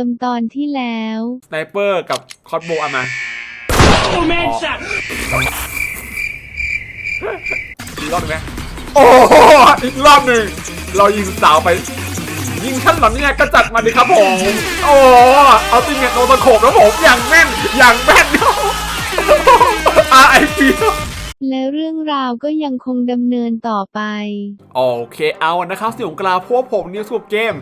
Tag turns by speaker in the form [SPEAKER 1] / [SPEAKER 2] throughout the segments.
[SPEAKER 1] ความเดิมตอนที่แล้ว
[SPEAKER 2] สไนเปอร์กับคอสโบเอามา
[SPEAKER 3] Oh man shot!
[SPEAKER 2] อีกรอบหนึงไหมโอ้โหอีกรอบหนึ่งเรายิงสาวไป ยิงท่านเหรอเนี่ยก็จัดมาดิครับผมโอ้เอาติเมตโนตะโขบแล้วผมอย่างแม่นอย่างแม่น RIP
[SPEAKER 1] และเรื่องราวก็ยังคงดำเนินต่อไป
[SPEAKER 2] โอเคเอานะครับสิ่งของกลาพวกผมนิวสูบเกม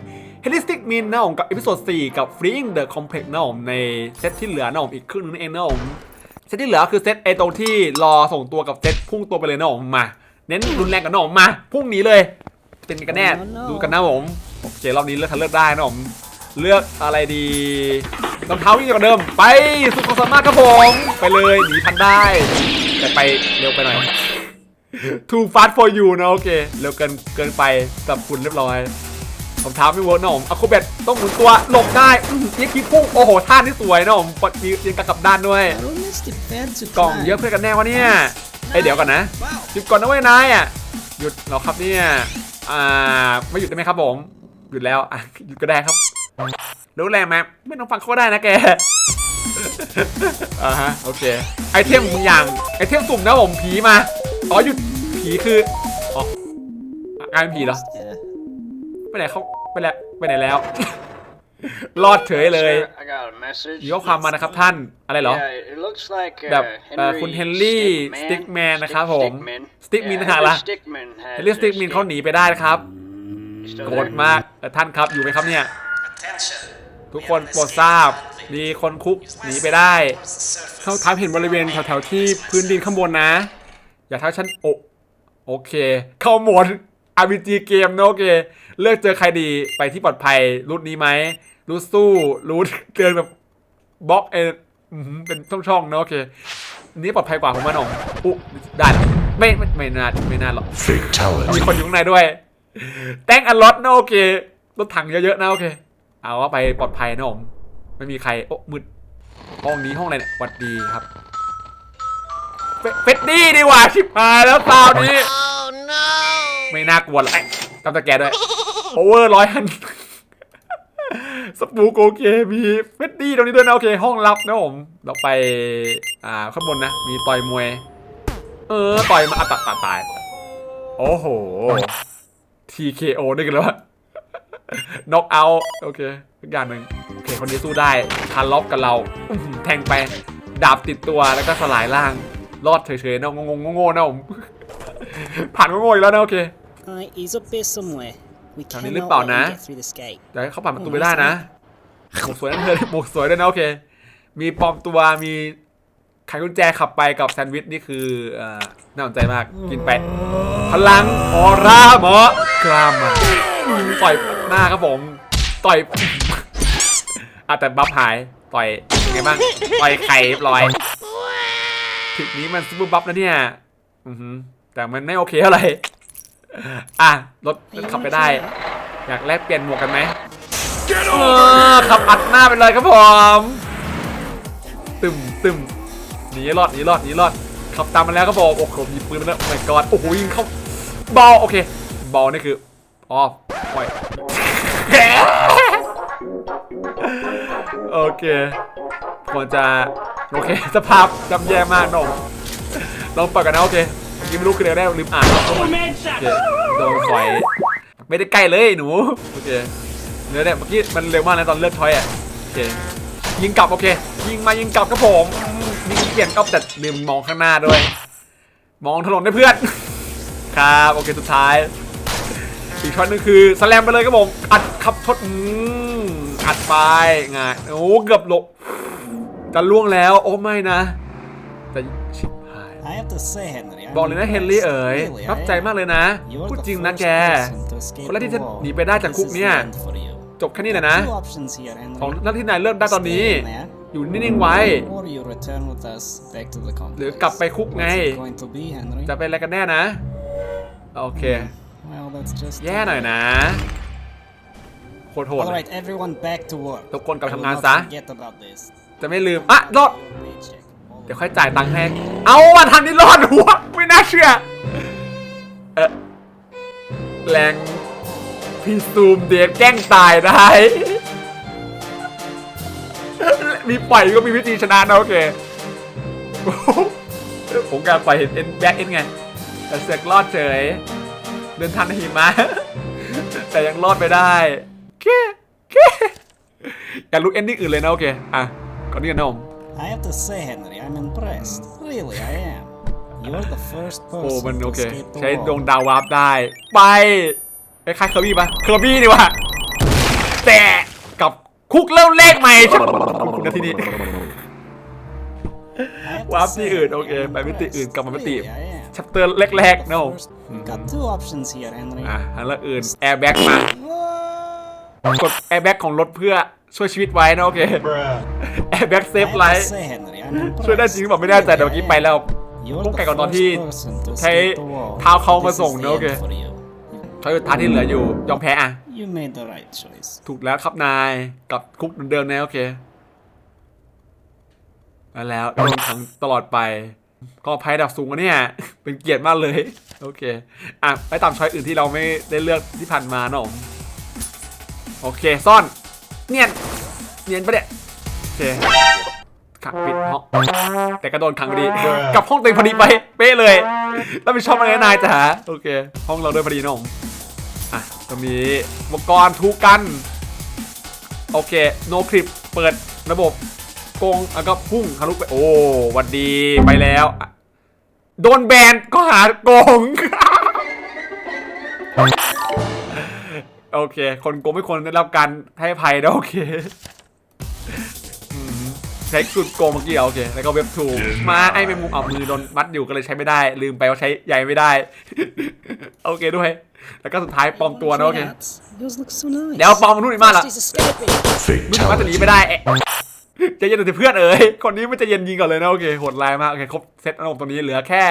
[SPEAKER 2] h e l i s t i c Min นะผมกับเอพิโซด4กับ Freeing the Complex นะผมในเซตที่เหลือนะผมอีกครึ่งนึงเองนะผมเซตที่เหลือคือเซตไอตรงที่รอส่งตัวกับเซตพุ่งตัวไปเลยนะผมมา เน้นรุนแรงกับนะผมมาพุ่งหนีเลย เป็นกันแน่ดูกันนะผมโอเครอบนี้เลือกทันเลือกได้นะผมเลือกอะไรดีรองเท้าวิ่งกว่าเดิม ไปสุดความสามารถครับผมไปเลยหนีทันได้แต่ไปเร็วไปหน่อย too fast for you นะโอเคเร็วเกินเกินไปกับคุณเรียบร้อย ผมเท้าไม่เวิร์กนะผมอะโคเบตต้องหมุนตัวหลบได้อื้อยี่คิดพุ่งโอ้โหท่านี่สวยนะผมปดมีเรียงกลับด้านด้วย กล่องเยอะเพื่อนกันแน่วะเนี่ยเอ้ยเดี๋ยวก่อนนะหยุดก่อนนะเว้ยนายอะหยุดเรอครับเนี่ยอ่าไม่หยุดได้ไหมครับผมหยุดแล้วอะหยุดก็ได้ครับรู้แรงไหมไม่ต้องฟังเขาได้นะแกอ่าฮะโอเคไอเทมบางอย่างไอเทมสุ่มนะผมผีมาอ๋อหยุดผีคืออ๋อกลายเป็นผีเหรอไปไหนเขา ไปแล้วไปไหนแล้ว รอดเฉยเลย
[SPEAKER 4] Sir, I got a message.
[SPEAKER 2] มีข้อความมานะครับท่านอะไรเหรอ
[SPEAKER 4] Yeah, it looks like uh,
[SPEAKER 2] แบบเอ่อ
[SPEAKER 4] Henry
[SPEAKER 2] คุณเฮนรี่
[SPEAKER 4] Stickman-
[SPEAKER 2] สติ๊กแมนนะครับผม
[SPEAKER 4] Stickman
[SPEAKER 2] สติ๊กมิน
[SPEAKER 4] Yeah,
[SPEAKER 2] หาก
[SPEAKER 4] Henry
[SPEAKER 2] ละ
[SPEAKER 4] Stickman has
[SPEAKER 2] เฮนรี่สติ๊กมิน
[SPEAKER 4] escaped.
[SPEAKER 2] เขาหนีไปได้นะครับ
[SPEAKER 4] Still
[SPEAKER 2] โกรธ
[SPEAKER 4] there?
[SPEAKER 2] มากเอ่อท่านครับอยู่ไหมครับเนี่ย ทุกคนโปรดทราบมีคนคุกหนีไปได้เขาทับเห็นบริเวณแถวๆที่พื้นดินข้างบนนะ อย่าทักฉันโอโอเค เข้าโหมด RPG เกมนะโอเคเลือกเจอใครดีไปที่ปลอดภัยรูทนี้ไหมรูทสู้รูทเดินแบบบล็อกเอออื้อหือเป็นช่องๆนะโอเคนี่ปลอดภัยกว่าผมว่าน้องอุ๊ได้ละไม่ไม่ไม่น่าไม่น่าหรอก
[SPEAKER 5] Fatality.
[SPEAKER 2] มีคนอยู่ข้างในด้วยแตงอันล็อตนะโอเครถถังเยอะๆนะโอเค เอาว่าไปปลอดภัยนะผมไม่มีใครโอ้มืดห้องนี้ห้องอะไรเนี่ยหวัดดีครับเฟเฟดดี้ดีกว่าชิบหายแล้วซาวนี้ ไม่น่ากลัวหรอกเอ้ยจำตะแกด้วยโอเวอร์ร้อยฮันสปูกโอเคมีเฟดดี้ตรงนี้ด้วยนะ โอเค ห้องลับนะผม เราไป อ่า ข้างบนนะ มีต่อยมวย เออ ต่อยมาตัดตัดตาย โอ้โห TKO นี่กันแล้วน็อกเอาโอเคทุกอย่างหนึ่งโอเค คนนี้สู้ได้คาร์ล็อกกับเราแทงไป ดาบติดตัวแล้วก็สลายล่าง รอดเฉยๆนะงงๆโง่ๆนะผมผ่านโง่อีกแล้วนะโอเค
[SPEAKER 6] Uh, he's up there somewhere. We
[SPEAKER 2] ทางนี้
[SPEAKER 6] cannot
[SPEAKER 2] หรือเปล่า
[SPEAKER 6] let him
[SPEAKER 2] นะ
[SPEAKER 6] get through this gate.
[SPEAKER 2] เดี๋ยวให้เขาผ่านประตูไปได้นะหมวกสวยนั่นเธอหมวกสวยด้วยนะโอเค มีปลอมตัว มีไขกุญแจขับไปกับแซนด์วิชนี่คือเอ่อน่าสนใจมาก กินไป พลังออร่าหมอกล้ามมาต่อยหน้าครับผม ต่อยอะแต่บัฟหาย ต่อยยังไงบ้าง ต่อยไข่เรียบร้อยทิกนี้มันซูเปอร์บัฟนะเนี่ย อือหือแต่มันไม่โอเคเท่าไหร่ อะรถขับไปได้ อยากแลกเปลี่ยนหมวกกันไหมเออขับอัดหน้าไปเลยครับผมตึมตึมหนีรอดหนีรอดหนีรอดขับตามมาแล้วครับผมโอ้โหหยิบปืนมาแล้วโอ้ my god โอ้โหยิงเข้าบอลโอเคบอลนี่คืออ๋อปล่อยโอเคควรจะโอเคสภาพจำแย่มากน้องลองเปิดกันนะโอเค เมื่อกี้ไม่รู้คืออะไรได้ลืมอ่านโอเคโดนสอยไม่ได้ใกล้เลยหนูโอเคเนื้อเนี่ยเมื่อกี้มันเร็วมากนะตอนเลือดทอยอะโอเคยิงกลับโอเค ยิงมายิงกลับครับผมยิงเปลี่ยนก็แต่ลืมมองข้างหน้าด้วย มองถนนด้วยเพื่อนครับโอเคสุดท้ายอีกช็อตนึงคือสแลมไปเลยครับผมอัดขับชดอัดไปงายโอ้เกือบหลบจะล่วงแล้ว โอ้ไม่นะแต่ บหาย
[SPEAKER 6] I have to say, Henry. I'm
[SPEAKER 2] บอกเลยนะเฮนรี่เอ๋ย
[SPEAKER 6] Really,
[SPEAKER 2] รับใจมากเลยนะ
[SPEAKER 6] You're
[SPEAKER 2] พูด
[SPEAKER 6] the
[SPEAKER 2] จริงนะ
[SPEAKER 6] first
[SPEAKER 2] แก
[SPEAKER 6] person to escape
[SPEAKER 2] คนแรกที่จะ
[SPEAKER 6] the wall.
[SPEAKER 2] หนีไปได้จากคุก
[SPEAKER 6] This is
[SPEAKER 2] เนี่ย
[SPEAKER 6] the end for you.
[SPEAKER 2] จบแค่นี้แหละนะ
[SPEAKER 6] Two options here, Henry.
[SPEAKER 2] ของหน้าที่นายเริ่มได้ตอนนี้
[SPEAKER 6] Stay in there,
[SPEAKER 2] อยู่นิ่งๆไว้
[SPEAKER 6] or you return with us back to the complex.
[SPEAKER 2] หรือกลับไปคุกไง
[SPEAKER 6] What's it going to be, Henry?
[SPEAKER 2] จะเป็นอะไรกันแน่นะ โอเค
[SPEAKER 6] Well, that's just
[SPEAKER 2] แย่หน่อยนะโคตรโหด
[SPEAKER 6] All
[SPEAKER 2] เลย
[SPEAKER 6] right, everyone back to work.
[SPEAKER 2] ทุกคนกลับ
[SPEAKER 6] I will
[SPEAKER 2] ทำงาน
[SPEAKER 6] not
[SPEAKER 2] ซะ
[SPEAKER 6] forget about this.
[SPEAKER 2] จะไม่ลืม อะ รอด ดี๋ยวค่อยจ่ายตังค์ให้ เอามาทางนี้รอดหัวไม่น่าเชื่อ เออแรงพี่ซูมเดฟแกล้งตายได้ มีปล่อยก็มีวิธีชนะนะโอเค ผมการปล่อยเห็นเอ็นแบ็กเอ็นไง แต่เสือกรอดเฉย เดินทันหิมะ แต่ยังรอดไปได้แค่แค่อยากรู้เอ็นดิ้งอื่นเลยนะโอเค อะก่อนนี้กันนะผม
[SPEAKER 6] I have to say, Henry, I'm impressed. Really, I am. You're the first
[SPEAKER 2] โอ้มัน
[SPEAKER 6] person
[SPEAKER 2] โอ
[SPEAKER 6] to
[SPEAKER 2] เค
[SPEAKER 6] escape the
[SPEAKER 2] ใช้ดวง
[SPEAKER 6] wall.
[SPEAKER 2] ดาววาร์ปได้ ไปคล้ายๆเคอร์บี้ปะเคอร์บี้นี่วะแต่กับคุกเริ่มแรกใหม่ใช่คุณนาทีนี้
[SPEAKER 6] I have to
[SPEAKER 2] วาร์ปที่
[SPEAKER 6] say,
[SPEAKER 2] อื่น
[SPEAKER 6] Henry,
[SPEAKER 2] โอเค
[SPEAKER 6] I'm
[SPEAKER 2] ไปมิติอื่น
[SPEAKER 6] impressed.
[SPEAKER 2] กลับมามิติ
[SPEAKER 6] Really, I am.
[SPEAKER 2] ชัปเตอร์แรกๆนะผม
[SPEAKER 6] First, we've got two options here, Henry.
[SPEAKER 2] อะทางเลือกอื่นแอร์แบ็กมา
[SPEAKER 6] Whoa.
[SPEAKER 2] กดแอร์แบ็กของรถเพื่อ ช่วยชีวิตไว้นะโอเค
[SPEAKER 4] Bruh.
[SPEAKER 2] แอร์แบ็กเซ
[SPEAKER 6] I
[SPEAKER 2] ฟ
[SPEAKER 6] have
[SPEAKER 2] ไล
[SPEAKER 6] to
[SPEAKER 2] ท์
[SPEAKER 6] say, Henry, I'm
[SPEAKER 2] ช่วยได้จริงหรือเปล่าไม่แน่ใจแต่เมื่อกี้ไปแล้ว
[SPEAKER 6] You're
[SPEAKER 2] พวก
[SPEAKER 6] the
[SPEAKER 2] ไก่ก่อนตอนที่
[SPEAKER 6] first person to
[SPEAKER 2] ใช้
[SPEAKER 6] escape the wall.
[SPEAKER 2] เท้าเขามา
[SPEAKER 6] This is
[SPEAKER 2] ส่ง
[SPEAKER 6] the
[SPEAKER 2] นะโอเค
[SPEAKER 6] end for you.
[SPEAKER 2] ใช้ท้ายที่เหลืออยู่ยอมแพ้อะ
[SPEAKER 6] You made the right choice.
[SPEAKER 2] ถูกแล้วครับนายกับคุกเดิมๆนะโอเคมาแล้วโดนขังตลอดไป ก็ภัยดับสูงอะเนี่ย เป็นเกียรติมากเลย โอเค อะไปตามช้อยอื่นที่เราไม่ได้เลือกที่ผ่านมาเนอะผมโอเค ซ่อน เนียนเนียนปะเนี่ยโอเคขังปิดห้องแต่ก็โดนขังพอดีกลับห้องเต็มพอดีไปเป๊ะเลยแล้วไปชอบอะไรนายจ๋าโอเค ห้องเราด้วยพอดีเนอะผมอะตรงนี้อุปกรณ์ทุกกันโอเคโนคลิปเปิดระบบโกงแล้วก็พุ่งทะลุไปโอ้หวันดีไปแล้วอะโดนแบนก็หาโกง โอเค คนโกงไม่ควรได้รับการให้อภัยนะโอเคใช้สุดโกงเมื่อกี้โอเค แล้วก็เว็บทูมาไอ้แมงมุมเอามือโดนมัดอยู่ก็เลยใช้ไม่ได้ ลืมไปว่าใช้ใหญ่ไม่ได้ โอเคด้วย แล้วก็สุดท้ายปลอมตัวนะโอเคเดี๋ยวปลอมมนนู่นนี่มากละ
[SPEAKER 5] He's escaping.
[SPEAKER 2] รู้สึกว่าจะหนีไม่ได้เอ๊ะใจเย็นหน่อยเพื่อนเอ๋ยคนนี้ไม่จะเย็นยิงก่อนเลยนะโอเคโหดร้ายมากโอเคครบเซตนะผมณ์ตรงนี้เหลือแค่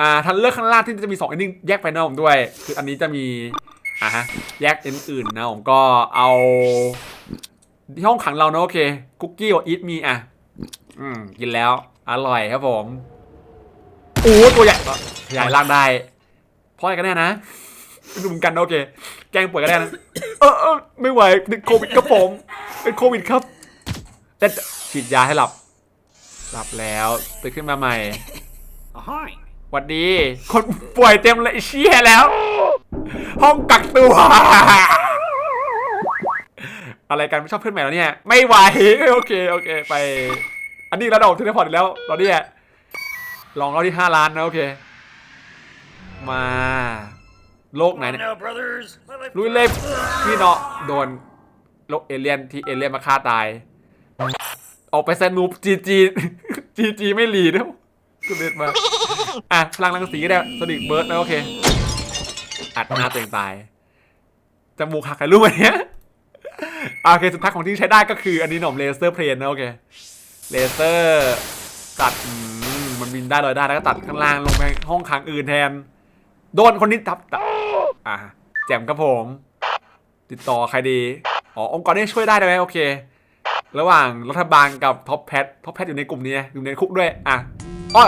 [SPEAKER 2] อ่าทันเลือกข้างล่างที่จะมี2 ending แยกไปนะผมด้วย คืออันนี้จะมี อ่าฮะแยก end อื่นนะผมก็เอาที่ห้องขังเรานะโอเค คุกกี้กับอีทมีอะ อืม กินแล้ว อร่อยครับผมโอ้ตัวใหญ่ขยายร่างได้เพราะอะไรกันแน่นะไม่รู้เหมือนกันนะโอเค แกล้งป่วยก็ได้นะเออเออไม่ไหวติดโควิดครับผม เป็นโควิดครับแต่ฉีดยาให้หลับ หลับแล้วตื่นขึ้นมาใหม่
[SPEAKER 6] Ahoy.
[SPEAKER 2] หวัดดี คนป่วยเต็มเลยไอ้เชี่ยแล้ว ห้องกักตัว อะไรกันไม่ชอบเพื่อนใหม่แล้วเนี่ย ไม่ไหว โอเค โอเค ไป อันนี้ระดับเทเลพอร์ตอีกแล้วเราเนี่ยลองเราที่ห้าล้านนะ โอเค มา โลกไหนเนี่ย
[SPEAKER 4] Now, brothers.
[SPEAKER 2] ลุยเล่พี่เนาะโดนโลกเอเลี่ยนที่เอเลี่ยนมาฆ่าตาย ออกไปสนุปจีจีจีจีไม่หลีนะกูเล่นมา อะพลังรังสีก็ได้สนิกเบิร์ดนะโอเค อัดหน้าตัวเองตายจมูกหักใครรู้ไหมเนี่ยโอเคสุดท้ายของที่ใช้ได้ก็คืออันนี้หน่อมเลเซอร์เพลนนะโอเคเลเซอร์ตัดมันบินได้ลอยได้แล้วก็ตัดข้างล่างลงไปห้องขังอื่นแทน โดนคนนี้ทับตับอะแจมครับผม ติดต่อใครดี อ๋อ องค์กรนี้ช่วยได้ไหมโอเค ระหว่างรัฐบาลกับท็อปแพทท็อปแพทอยู่ในกลุ่มนี้อยู่ในคุกด้วย อะอ้อ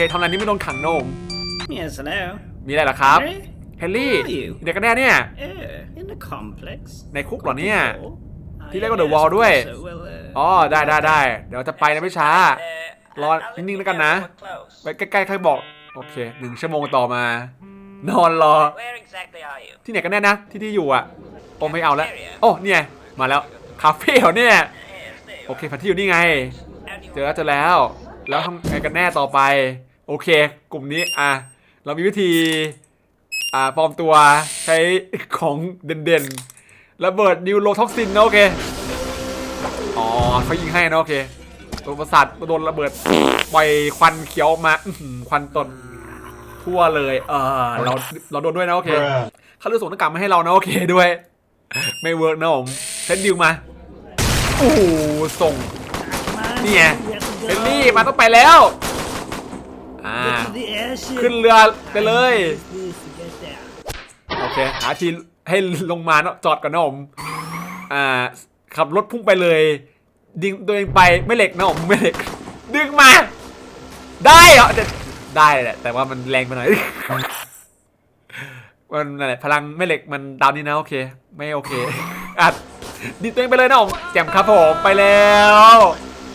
[SPEAKER 2] โอเคทำอะไรนี้ไม่โดนขังโนม
[SPEAKER 6] Yes, hello.
[SPEAKER 2] มีอะไรเหรอครับ
[SPEAKER 6] Henry?
[SPEAKER 2] เฮนรี่
[SPEAKER 6] Who are you?
[SPEAKER 2] เด็กกันแน่เนี่ย
[SPEAKER 6] Yeah, in the complex.
[SPEAKER 2] ในคุกเหรอเนี่ย
[SPEAKER 6] Oh,
[SPEAKER 2] ที่เรียกว่า The Wall ด้วย
[SPEAKER 6] so, well, uh,
[SPEAKER 2] อ๋อ ได้ได้ได้ เดี๋ยวจะไปนะไม่ช้า รอนิ่งๆแล้วกันนะ ไปใกล้ๆค่อยบอก โอเค หนึ่งชั่วโมงต่อมา นอนรอ
[SPEAKER 5] Where exactly are you?
[SPEAKER 2] ที่ไหนกันแน่นะ ที่ที่อยู่อะโอ้ไม่เอาแล้ว โอ้เนี่ย มาแล้ว คาเฟ่เหรอเนี่ยโอเคแผนที่อยู่นี่ไงเจอแล้วเจอแล้ว แล้วทำไงกันแน่ต่อไป โอเค กลุ่มนี้อะเรามีวิธีอ่าปลอมตัวใช้ของเด่นๆระเบิดนิวโรท็อกซินนะโอเค อ๋อเขายิงให้นะโอเคตัวประสาทโดนระเบิดปล่อยควันเขียวออกมาอื้อหือควันตนทั่วเลย เออเราเราโดนด้วยนะโอเค
[SPEAKER 4] Bruh.
[SPEAKER 2] เขาเลือกส่งหน้ากากมาให้เรานะโอเคด้วย ไม่เวิร์กนะผมเซนดิวมาโอ้โหส่งนี่ไงเบลลี่มาต้องไปแล้ว อ่า
[SPEAKER 3] The airship.
[SPEAKER 2] ขึ้นเรือไปเลย
[SPEAKER 3] Please get there.
[SPEAKER 2] โอเค หาทีให้ลงมาเนาะจอดก่อนนะผม อ่า ขับรถพุ่งไปเลย ดึงตัวเองไปไม่เหล็กนะผมไม่เหล็ก ดึงมา ได้เหรอแต่ได้แหละ แต่ว่ามันแรงไปหน่อย มันนั่นแหละพลังไม่เหล็กมันดาวนี้นะโอเค ไม่โอเคอัดดีดตัวเองไปเลยนะผมแจ่มครับผมไปแล้ว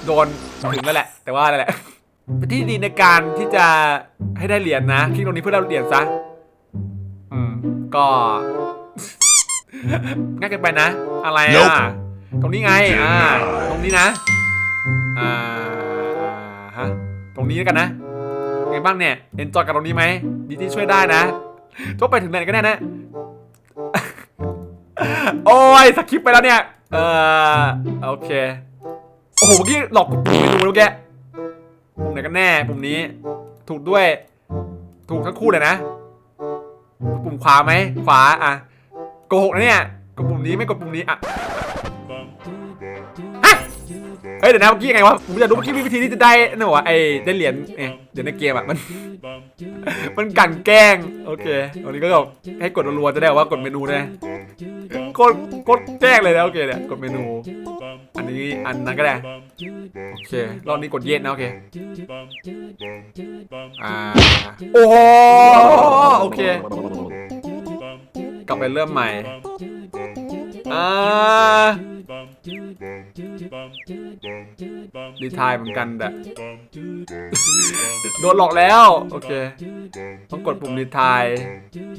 [SPEAKER 2] โดนถึงแล้วแหละ แต่ว่าอะไรแหละ เป็นที่ดีในการที่จะให้ได้เหรียญนะคลิกตรงนี้เพื่อได้เหรียญซะอืมก็ ง่ายเกินไปนะ อะไรอะ ตรงนี้ไงอ่าตรงนี้นะอ่าฮะตรงนี้แล้วกันนะไงบ้างเนี่ยเอนจอยกับตรงนี้ไหมดีที่ช่วยได้นะต้องไปถึงไหนกันแน่นะ โอ้ยสคิปไปแล้วเนี่ย เออโอเค โอ้โหเมื่อกี้หลอกปุ่มเมนูแล้วแกปุ่ม ไหนกันแน่ปุ่มนี้ ถูกด้วย ถูกทั้งคู่เลยนะ ปุ่มขวาไหมขวาอะโกหกนะเนี่ยกดปุ่มนี้ไม่กดปุ่มนี้อะฮะเฮ้ยเดี๋ยวนะเมื่อกี้ยังไงวะผมอยากรู้เมื่อกี้มีวิธีที่จะได้นะวะไอ้ได้เหรียญเนี่ยเดี๋ยวในเกมอะมัน มันกั่นแกล้งโอเควันนี้ก็แบบให้กดรัวๆจะได้ว่ากดเมนูนะกดกดแจ้งเลยนะโอเคเนี่ยกดเมนู อันนี้อันนั้นก็ได้โอเครอบนี้กดเย็นนะโอเคอ่าโอ้โหโอเค กลับไปเริ่มใหม่อ่า รีทายเหมือนกันแต่โดนหลอกแล้ว โอเคต้องกดปุ่มรีทาย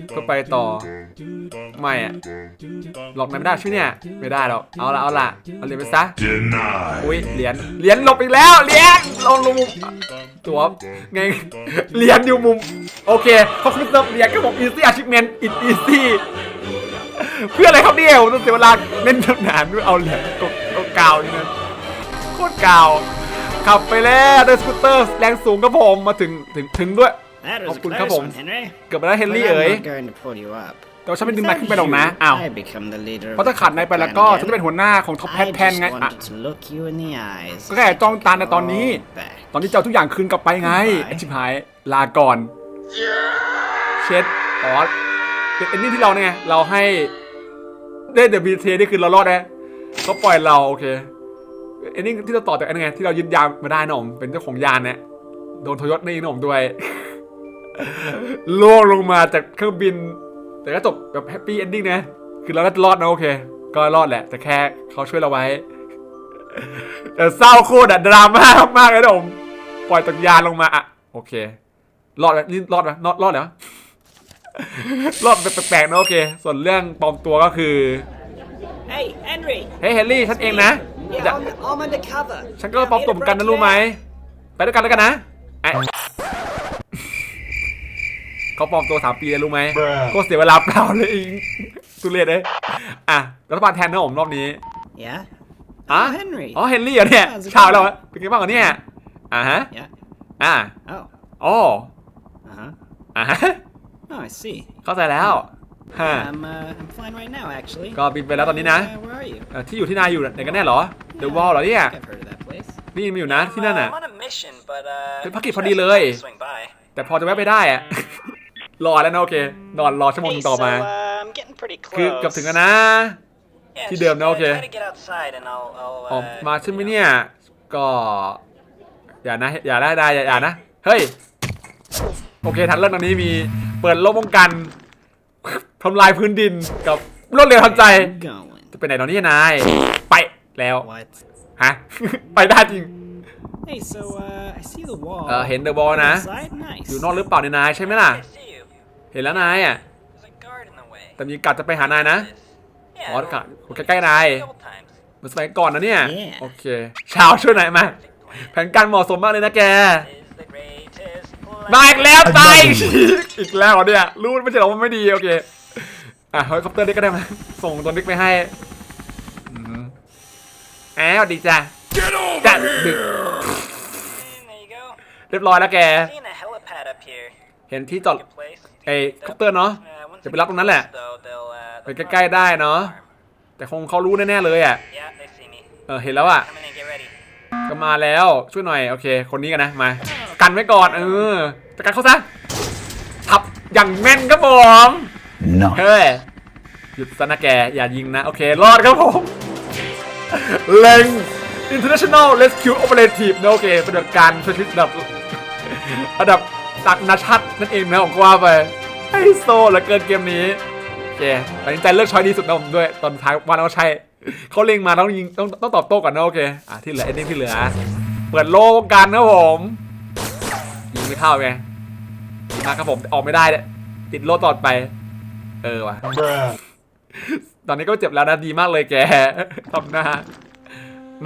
[SPEAKER 2] เพื่อไปต่อ ไม่อะหลอกไม่ได้ใช่ไหมเนี่ย ไม่ได้หรอก เอาละเอาละเอาเหรียญไปซะอุ้ยเหรียญ เหรียญหลบอีกแล้ว เหรียญลงลงมุมตัวไง เหรียญอยู่มุม โอเคเขาคือเติมเหรียญก็บอก easy achievement it easy เพื่ออะไรครับเนี่ยผมต้องเสียเวลาเล่นนานด้วยเอาเหรียญกดกดกาวนี่นะโคตรกาวขับไปแล้วด้วยสกูตเตอร์แรงสูงครับผมมาถึงถึงถึงด้วย
[SPEAKER 4] That was a
[SPEAKER 2] Học cùng
[SPEAKER 4] close
[SPEAKER 2] các bụng.
[SPEAKER 4] one, Henry.
[SPEAKER 2] เกือบไปแล้วเฮน
[SPEAKER 4] But
[SPEAKER 2] รี่
[SPEAKER 4] I'm
[SPEAKER 2] เอ๋ย
[SPEAKER 4] not going to pull you up.
[SPEAKER 2] แต่ว่าฉันไม่ดึงนายขึ้นไปหรอกนะ อ้าว
[SPEAKER 4] I become the leader
[SPEAKER 2] เพราะถ้าขาดนายไปแล้วก็ฉันจะเป็นหัวหน้าของท็อปแพ
[SPEAKER 4] I
[SPEAKER 2] ทแพน
[SPEAKER 4] just
[SPEAKER 2] ไงอะ
[SPEAKER 4] wanted to look you in the eyes.
[SPEAKER 2] ก็แค่จ้องตาในตอนนี้
[SPEAKER 4] Back.
[SPEAKER 2] ตอนที่เจ้าทุกอย่างคืนกลับไปไงไอชิบหาย ลาก่อน เช็ดอ๋อเป็นเอนดิ้งที่เราเนี่ย เราให้ ได้เดอะบีเทนี่คือเรารอดนะก็ปล่อยเราโอเคเอนดิ้ที่เราต่อจากอันนนไงที่เรายึดยานมาได้นะผมเป็นเจ้าของยานเนี่ยโดนทยศนี่นะผมด้วยล่วงลงมาจากเครื่องบิน แต่ก็จบแบบแฮปปี้เอนดิ้งนะ คือเราได้รอดนะโอเค ก็รอดแหละ แต่แค่เขาช่วยเราไว้ แต่เศร้าโคตรดราม่ามากเลยนะผม ปล่อยจากยานลงมาอะโอเค รอดแล้วนี่รอดไหมรอดรอดแล้ว รอดแปลกๆนะโอเค ส่วนเรื่องปลอมตัวก็คือ
[SPEAKER 5] Hey, Henry.
[SPEAKER 2] เฮ้ยเฮนรี่ฉันเองนะ
[SPEAKER 5] Yeah,
[SPEAKER 2] จะ
[SPEAKER 5] I'm, I'm undercover.
[SPEAKER 2] ฉันก็ปลอมตัวเหมือนกันนะรู้ไหม ไปด้วยกันแล้วกันนะไอ้เขาปลอมตัวสามปีเลยรู้ไหมก็เสียเวลาเปล่าเลยอิงทุเรศเลยอะรัฐบาลแทนนะผมรอบนี้
[SPEAKER 4] Yeah?
[SPEAKER 2] อะ
[SPEAKER 4] Oh, Henry.
[SPEAKER 2] อ๋อเฮนรี่เหรอเนี่ย
[SPEAKER 4] Yeah, it's a
[SPEAKER 2] ชาวเราอะเป็นไงบ้างเหรอเนี่ยอ่าฮะ
[SPEAKER 4] Yeah.
[SPEAKER 2] อ่า
[SPEAKER 4] Oh.
[SPEAKER 2] อ๋อ
[SPEAKER 4] Uh-huh.
[SPEAKER 2] อ่าฮะ
[SPEAKER 4] Oh, I see.
[SPEAKER 2] เข้าใจแล้วฮะ
[SPEAKER 4] I'm, uh, I'm flying right now, actually.
[SPEAKER 2] ก็บินไปแล้วตอนนี้นะ
[SPEAKER 4] Uh, where are you?
[SPEAKER 2] เอ่อที่อยู่ที่นายอยู่ไหนกันแน่เหรอ เดอะวอลเหรอเนี่ย
[SPEAKER 4] I think I've heard of that place.
[SPEAKER 2] นี่มันอยู่นะที่นั่น
[SPEAKER 5] I'm,
[SPEAKER 2] น่ะ
[SPEAKER 5] uh, I'm on a mission, but uh.
[SPEAKER 2] เป็นภารกิจ
[SPEAKER 5] just
[SPEAKER 2] พอดีเลย
[SPEAKER 5] Swing by.
[SPEAKER 2] แต่พอจะแวะไปได้อะรอแล้วนะโอเค นอนรอชั่วโมงห
[SPEAKER 5] Hey,
[SPEAKER 2] นึ่งต่อ
[SPEAKER 5] so
[SPEAKER 2] มา
[SPEAKER 5] uh, I'm getting pretty
[SPEAKER 2] คือเกือบ
[SPEAKER 5] close.
[SPEAKER 2] ถึงแล้วนะ
[SPEAKER 5] Yeah,
[SPEAKER 2] ที่
[SPEAKER 5] just,
[SPEAKER 2] เดิมนะ
[SPEAKER 5] uh,
[SPEAKER 2] โอเค
[SPEAKER 5] try to get outside and I'll, I'll,
[SPEAKER 2] ออก
[SPEAKER 5] uh,
[SPEAKER 2] มาใช่ไหมเนี่ย ก็ อย่านะ อย่าได้ได้อย่าอย่านะ เฮ้ย โอเค ทันเรื่องตอนนี้มี เปิดโลกป้องกันทำลายพื้นดินกับรวดเร็วทันใจ
[SPEAKER 4] Going.
[SPEAKER 2] จะไปไหนตอนนี้นาย ไปแล้ว
[SPEAKER 4] What?
[SPEAKER 2] ฮะ ไปได้จริง
[SPEAKER 4] Hey, so, uh, I see the wall.
[SPEAKER 2] เออเห็นเดอะบอลนะ
[SPEAKER 4] Outside? Nice.
[SPEAKER 2] อยู่นอกหรือเปล่าเนี่ยนายใช่ไหมล่ะ
[SPEAKER 5] I see you.
[SPEAKER 2] เห็นแล้วนายอะ
[SPEAKER 5] There's a guard in the way.
[SPEAKER 2] แต่มีกัดจะไปหานายนะ
[SPEAKER 5] Yeah,
[SPEAKER 2] อ๋อ
[SPEAKER 5] it'll-
[SPEAKER 2] กัดใกล้ๆนาย
[SPEAKER 5] couple times.
[SPEAKER 2] เหมือนสมัยก่อนนะเนี่ย
[SPEAKER 4] Yeah
[SPEAKER 2] โอเคเช้าช่วยหน่อยมา แผนการเหมาะสมมากเลยนะแก
[SPEAKER 5] Is the greatest
[SPEAKER 2] มาอีกแล้วตายอีกแล้วเหรอเนี่ยรู้ไม่ใช่เหรอว่าไม่ดีโอเคอะเฮลิคอปเตอร์นี่ก็ได้มาส่งตัวนิกไปให้อืมแอบดีจ้ะจัดดึก
[SPEAKER 5] And there you go.
[SPEAKER 2] เรียบร้อยแล้วแก
[SPEAKER 5] Seeing a helipad up here.
[SPEAKER 2] เห็นที่จอด
[SPEAKER 5] Good place.
[SPEAKER 2] ไอ้คอปเตอร์เนาะ
[SPEAKER 5] Uh, once
[SPEAKER 2] จะ
[SPEAKER 5] they
[SPEAKER 2] ไปรับตรงนั้นแหละ
[SPEAKER 5] get close, though, they'll, uh,
[SPEAKER 2] ไป
[SPEAKER 5] they'll
[SPEAKER 2] ใกล้ๆได้เนาะ
[SPEAKER 5] farm.
[SPEAKER 2] แต่คงเขารู้แน่ๆเลยอะ
[SPEAKER 5] Yeah, they see me.
[SPEAKER 2] เออเห็นแล้วอะ
[SPEAKER 5] Come in and get ready.
[SPEAKER 2] ก็มาแล้วช่วยหน่อยโอเค คนนี้กันนะมา กันไว้ก่อน เออจัดการเขาซะทับอย่างแม่นครับผมเฮ้ยหยุดซะนะแก อย่ายิงนะ โอเค รอดครับผมเล็ง International Rescue Operative นะโอเคปฏิบัติการช่วยชีวิตระดับระดับตักนาชัดนั่นเองนะผมก็ว่าไปไฮโซเหลือเกินเกมนี้โอเคตัดสินใจเลือกช้อยดีสุดนะผมด้วย ตอนท้ายว่าแล้วใช่เขาเล็งมาต้องยิงต้องต้องตอบโต้ก่อนนะโอเคอะที่เหลือเอ็นดิ้งที่เหลือ เปิดโลกันนะผมยิง ไม่เข้าไงยิงมาครับผมออกไม่ได้เลยติดโลตอดไป เออว่ะ ตอนนี้ก็เจ็บแล้วนะดีมากเลยแกทำหน้า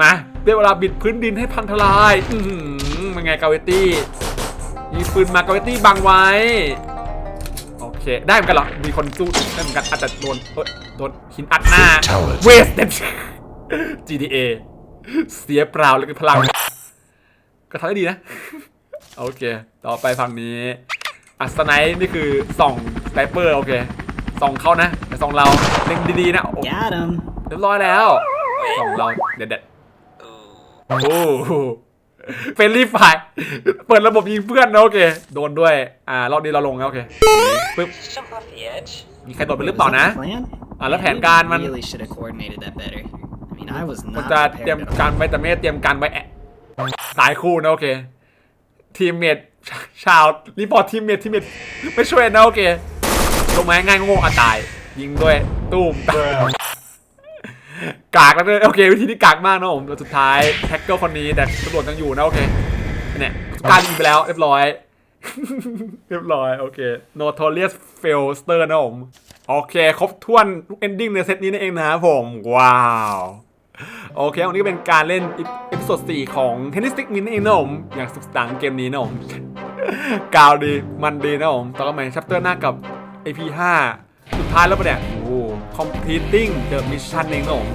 [SPEAKER 2] มาเดี๋ยวเวลาบิดพื้นดินให้พังทลาย อือหือมันไงกาเวตี้ยิงปืนมากาเวตี้บังไว้ โอเค ได้เหมือนกันเหรอ มีคนสู้ได้เหมือนกันอาจจะโดนเอ้ยโดนหินอัดหน้าเวสเต็ GTA เสียเปล่าเลยคือพลัง ก็ทำได้ดีนะ โอเค ต่อไปฝั่งนี้อัสไนนี่คือส่องสไนเปอร์โอเคส่องเขานะแต่ส่องเราเล็งดีๆนะโอ้
[SPEAKER 4] Got him.
[SPEAKER 2] เรียบร้อยแล้วส่องเราเด็ด
[SPEAKER 5] Ooh.
[SPEAKER 2] ๆโอ้เฟรนลี่ไฟเปิดระบบยิงเพื่อนนะโอเค โดนด้วย อ่ารอบนี้เราลงแล้วโอเคปึ๊บ
[SPEAKER 5] Jump off the edge.
[SPEAKER 2] มีใครโดนไปหรือเปล่านะ
[SPEAKER 4] Was that the plan?
[SPEAKER 2] อ่าแล้วแผนการมัน
[SPEAKER 4] Really should have coordinated that better. I mean, I was
[SPEAKER 2] มัน
[SPEAKER 4] not
[SPEAKER 2] จะเตรียม
[SPEAKER 4] prepared at
[SPEAKER 2] การ
[SPEAKER 4] all.
[SPEAKER 2] ไว้แต่ไม่ได้เตรียมการไว้แอะสายคู่นะโอเค ทีมเมทชาวรีพอร์ตทีมเมททีมเมทไม่ช่วยนะโอเคลงมาง่ายๆโง่อะตาย ยิงด้วยตูมกากแล้วด้วยโอเควิธีนี้กากมากนะผมแล้วสุดท้ายแท็กเกิลคนนี้แต่ตำรวจยังอยู่นะโอเคเนี่ยการยิงไปแล้วเรียบร้อย เรียบร้อยโอเค notorious failster นะผมโอเค ครบถ้วนทุก ending ในเซตนี้นั่นเองนะครับผม ว้าว โอเค วันนี้ก็เป็นการเล่นเอพิโซด4ของ Tennis Stick Min นั่นเองนะผม อย่างสุดสังเกมนี้นะผมกาวดี มันดีนะผมต่อกันใหม่ชัปเตอร์หน้ากับ AP 5สุดท้ายแล้วปะเนี่ย โอ้โห completing the mission เองนะผม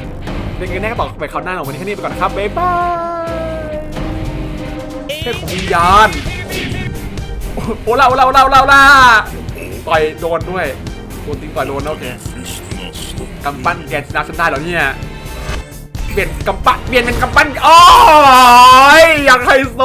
[SPEAKER 2] เป็นไงแน่ก็ต่อไปคราวหน้าของวันนี้แค่นี้ไปก่อนนะครับ บ๊ายบายเทพของวิญญาณ โอ้ล่าโอ้ล่าโอ้ล่าโอ้ล่าล่าต่อยโดนด้วยโดนทิ้งต่อยโดนโอเคกำปั้นแกชนะฉันได้เหรอเนี่ย เปลี่ยนกำปั้นเปลี่ยนเป็นกำปั้นโอ้ยอยากไฮโซ